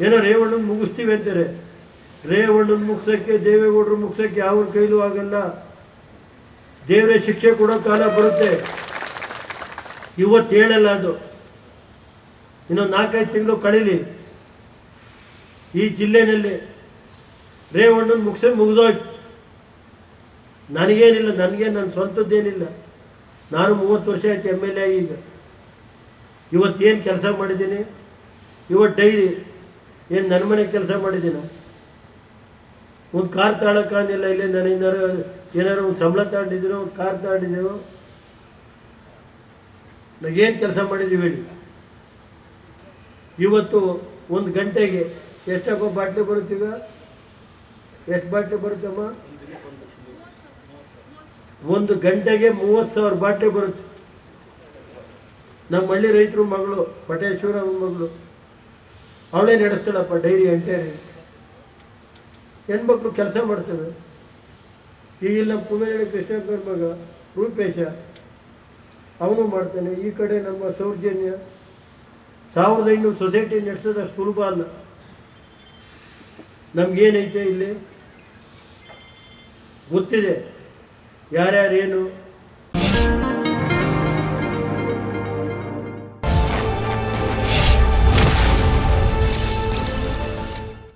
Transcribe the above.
ಏನೋ ರೇವಣ್ಣನ ಮುಗಿಸ್ತೀವಿ ಅಂತಾರೆ. ರೇವಣ್ಣನ ಮುಗಿಸೋಕ್ಕೆ, ದೇವೇಗೌಡರು ಮುಗಿಸೋಕ್ಕೆ ಯಾವ್ರ ಕೈಲೂ ಆಗಲ್ಲ. ದೇವರೇ ಶಿಕ್ಷೆ ಕೊಡೋ ಕಾಲ ಬರುತ್ತೆ. ಇವತ್ತು ಹೇಳಲ್ಲ ಅದು. ಇನ್ನೊಂದು ನಾಲ್ಕೈದು ತಿಂಗಳು ಕಳೀಲಿ. ಈ ಜಿಲ್ಲೆಯಲ್ಲಿ ರೇವಣ್ಣನ ಮುಗಿಸಿ ಮುಗಿದೋಯ್ತು. ನನಗೇನಿಲ್ಲ, ನನಗೆ ನನ್ನ ಸ್ವಂತದ್ದೇನಿಲ್ಲ. ನಾನು ಮೂವತ್ತು ವರ್ಷ ಆಯ್ತು ಎಂ ಎಲ್ ಎ ಈಗ. ಇವತ್ತೇನು ಕೆಲಸ ಮಾಡಿದ್ದೀನಿ? ಇವತ್ತು ಡೈರಿ ಏನು ನನ್ನ ಮನೆ ಕೆಲಸ ಮಾಡಿದ್ದೀನ? ಒಂದು ಕಾರ್ ತಾಳಕ್ಕಾಗಿಲ್ಲ ಇಲ್ಲಿ ನಾನು ಏನಾರು ಒಂದು ಸಂಬಳ ತಗೊಂಡಿದ್ದೀನೋ ಒಂದು ಕಾರ್ ತಾಂಡಿದ್ದೀನೋ? ಏನು ಕೆಲಸ ಮಾಡಿದ್ದೀವಿ ಹೇಳಿ. ಇವತ್ತು ಒಂದು ಗಂಟೆಗೆ ಎಷ್ಟಾಗೋ ಬಾಟ್ಲಿ ಬರುತ್ತೀಗ? ಎಷ್ಟು ಬಾಟ್ಲಿ ಬರುತ್ತಮ್ಮ? ಒಂದು ಗಂಟೆಗೆ ಮೂವತ್ತು ಸಾವಿರ ಬಾಟ್ಲಿ ಬರುತ್ತೆ. ನಮ್ಮ ಹಳ್ಳಿ ರೈತರು ಮಗಳು, ಪಟೇಶ್ವರ ಮಗಳು. ಅವಳೇ ನಡೆಸ್ತಾಳಪ್ಪ, ಡೈರಿ ಎಂಟೇರಿ ಹೆಣ್ಮಕ್ಳು ಕೆಲಸ ಮಾಡ್ತವೆ. ಈಗಿಲ್ಲ ಪುಮೇಳಿ ಕೃಷ್ಣಪ್ಪನ ಮಗ ರೂಪೇಶ, ಅವನು ಮಾಡ್ತಾನೆ. ಈ ಕಡೆ ನಮ್ಮ ಸೌರ್ಜನ್ಯ, ಸಾವಿರದ ಐನೂರು ಸೊಸೈಟಿ ನಡೆಸೋದಷ್ಟು ಸುಲಭ ಅಲ್ಲ. ನಮಗೇನೈತೆ ಇಲ್ಲಿ? ಗೊತ್ತಿದೆ. ಯಾರ್ಯಾರು ಏನು?